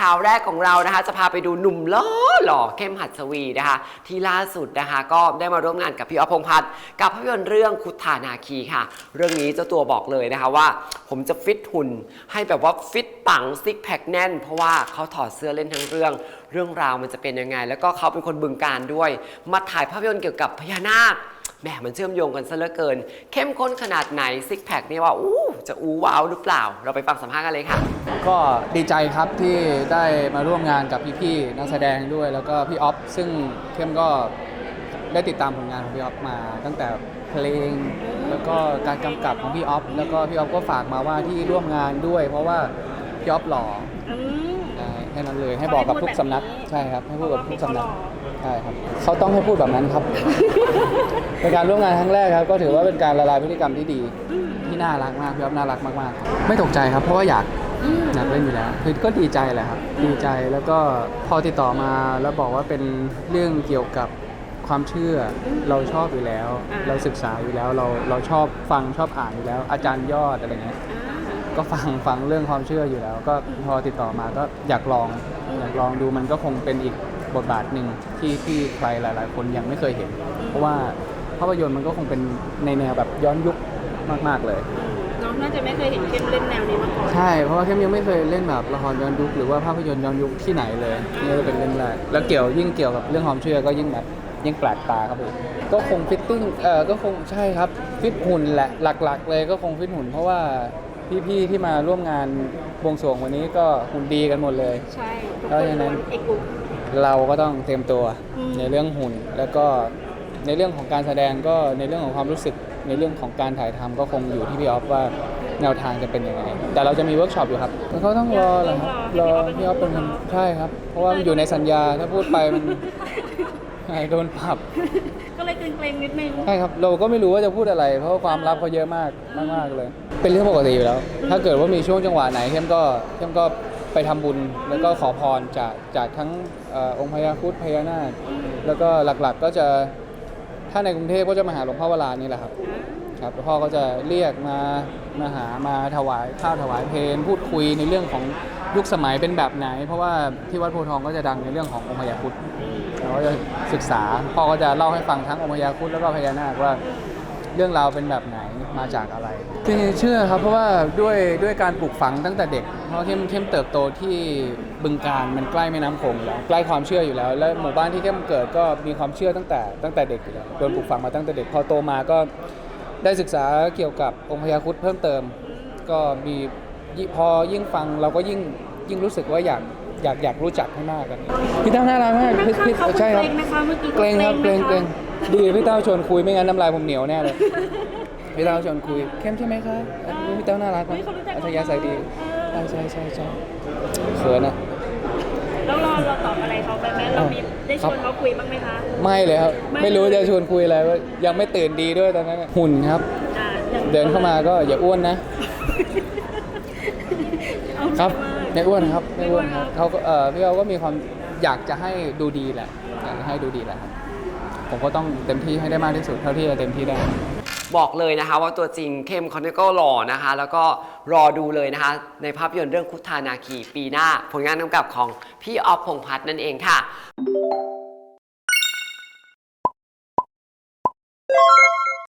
ข่าวแรกของเรานะคะจะพาไปดูหนุ่มล้อหล่อเข้มหัดสวีนะคะ ที่ล่าสุดนะคะ ก็ได้มาร่วมงานกับพี่อ๊อฟพงษ์พัฒน์กับภาพยนตร์เรื่องคุทธานาคีค่ะ เรื่องนี้เจ้าตัวบอกเลยนะคะว่า ผมจะฟิตหุ่นให้แบบว่าฟิตปังซิกแพคแน่น เพราะว่าเขาถอดเสื้อเล่นทั้งเรื่อง เรื่องราวมันจะเป็นยังไง แล้วก็เขาเป็นคนบึงการด้วย มาถ่ายภาพยนตร์เกี่ยวกับพญานาค แหมมันเชื่อมโยงกันซะเหลือเกิน เข้มข้นขนาดไหนซิกแพคนี่ว่าอู้จะอู้ว้าวหรือเปล่า เราไปฟังสัมภาษณ์กันเลยค่ะ ก็ดีใจครับที่ได้มาร่วมงานกับพี่ๆนักแสดงด้วย แล้วก็พี่ออฟซึ่งเข้มก็ได้ติดตามผลงานของพี่ออฟมา ตั้งแต่เพลง แล้วก็การกำกับของพี่ออฟแล้วก็พี่ออฟก็ฝากมาว่าที่ร่วมงานด้วย เพราะว่าพี่ออฟหล่ออืมใช่แค่นั้นเลยให้บอกกับทุกสำนักเขาให้พูดแบบนี้ใช่ครับให้พูดกับทุกสำนัก เพ ราะว่าพี่เขาหล่อใช่ครับเขาต้องให้พูดแบบนั้นครับ เป็นการร่วมงานครั้งแรกครับ ก็ถือว่าเป็นการละลายพฤติกรรมที่ดี ที่น่ารักมากพี่อ๊อฟน่ารักมากๆไม่ตกใจครับ เพราะว่าอยากอยากเล่นอยู่แล้วคือก็ดีใจแหละครับ ดีใจแล้วก็พอติดต่อมาแล้วบอกว่าเป็นเรื่องเกี่ยวกับความเชื่ออเราชอบอยู่แล้วอ่าเราศึกษาอยู่แล้วเราเราชอบฟังชอบอ่านอยู่แล้ว อาจารย์ยอดอะไรเงี้ยก็ฟังฟังเรื่องความเชื่ออยู่แล้ว ก็พอติดต่อมาก็อยากลองอยากลองดูมันก็คงเป็นอีก บทบาทหนึ่งที่ที่ใครหลาย ๆ คนยังไม่เคยเห็น เพราะว่าภาพยนตร์มันก็คงเป็นในแนวแบบย้อนยุคมาก ๆ เลย น้องน่าจะไม่เคยเห็นเข้มเล่นแนวนี้มาก่อนใช่ เพราะว่าเข้มยังไม่เคยเล่นแบบละครย้อนยุคหรือว่าภาพยนตร์ย้อนยุคที่ไหนเลยนี่ก็เป็นเรื่องแรกแล้วเกี่ยวยิ่งเกี่ยวกับเรื่องความเชื่อก็ยิ่งแบบยิ่งแปลกตาครับผมก็คงฟิตติ้งเออก็คงใช่ครับฟิตหุ่นแหละหลัก ๆ เลยก็คงฟิตหุ่น เพราะว่าพี่ๆที่มาร่วมงานบวงสรวงวันนี้ก็หุ่นดีกันหมดเลย ใช่ทุกเพราะคนฉะนั้นล้วนเอกอุก เราก็ต้องเตรียมตัวอืม ในเรื่องหุ่น แล้วก็ในเรื่องของการแสดงก็ในเรื่องของความรู้สึกในเรื่องของการถ่ายทำก็คงอยู่ที่พี่ออฟว่าแนวทางจะเป็นยังไงแต่เราจะมีเวิร์กช็อปอยู่ครับแล้วเขาต้องรอแหละครับรอพี่ออฟเป็นคนใช่ครับ เพราะว่ามันอยู่ในสัญญาถ้าพูดไปมัน ใช่โดนปรับ ก็เลยเกรงๆนิดนึง ใช่ครับ เราก็ไม่รู้ว่าจะพูดอะไร เพราะว่าความลับเขาเยอะมากมาก ๆ เลย เป็นเรื่องปกติอยู่แล้ว ถ้าเกิดว่ามีช่วงจังหวะไหนเข้มก็เข้มก็ ไปทำบุญแล้วก็ขอพรจากจากทั้งเอ่อองค์พญาครุฑพญานาคแล้วก็หลักๆก็จะถ้าในกรุงเทพก็จะมาหาหลวงพ่อวรานี่แหละครับครับหลวงพ่อก็จะเรียกมามาหามาถวายข้าวถวายเพลงพูดคุยในเรื่องของยุคสมัยเป็นแบบไหน เพราะว่าที่วัดโพธิ์ทองก็จะดังในเรื่องขององค์พญาครุฑเราก็จะศึกษาพ่อก็จะเล่าให้ฟังทั้งองค์พญาครุฑแล้วก็พญานาคว่า เรื่องราวเป็นแบบไหนมาจากอะไรจริงๆเชื่อครับเพราะว่าด้วยด้วยการปลูกฝังตั้งแต่เด็ก เพราะเข้มเข้มเติบโตที่บึงการมันใกล้แม่น้ำโขงอยู่แล้วใกล้ความเชื่ออยู่แล้ว และหมู่บ้านที่เข้มเกิดก็มีความเชื่อตั้งแต่ตั้งแต่เด็กอยู่แล้วโดนปลูกฝังมาตั้งแต่เด็กพอโตมาก็ได้ศึกษาเกี่ยวกับองค์พญาครุฑเพิ่มเติม ก็มียิ่งพอยิ่งฟังเราก็ยิ่งยิ่งรู้สึกว่าอยากอยากอยากรู้จักให้มากกันพี่ตั้มน่ารักมากนั่งพี่ข้างพี่เขาใช่ครับเกรงไหมคะเมื่อกี้เกรงครับเกรงเกรงไหมคะ ดีพี่เต้าชวนคุยไม่งั้นน้ำลายผมเหนียวแน่เลยพี่เต้าชวนคุยเข้มใช่ไหมคะอะพี่เต้าน่ารักเฮ้นะยเขารู้จักอัธยาศัยดีเออใช่ใช่ใช่ใช่เขินอะแล้วเราเราตอบอะไรเขาไปไหมเรามีได้ชวนเขาคุยบ้างไหมคะ ไม่เลยครับ ไม่ไม่รู้จะชวนคุยอะไรว่ายังไม่ตื่นดีด้วยตอนนั้นอะหุ่นครับอ่าอย่างเดินเข้ามาก็อย่าอ้วนนะเอาครับมากไม่อ้วนครับไม่อ้วนครับเขาก็เออพี่เขาก็มีความอยากจะให้ดูดีแหละอยากจะให้ดูดีแหละครับ ผมก็ต้องเต็มที่ให้ได้มากที่สุดเท่าที่จะเต็มที่ได้ บอกเลยนะคะว่าตัวจริงเข้มเขาเนี่ยก็หล่อนะคะ แล้วก็รอดูเลยนะคะ ในภาพยนตร์เรื่องคุทธานาคีปีหน้า ผลงานกำกับของพี่ออฟพงษ์พัฒน์นั่นเองค่ะ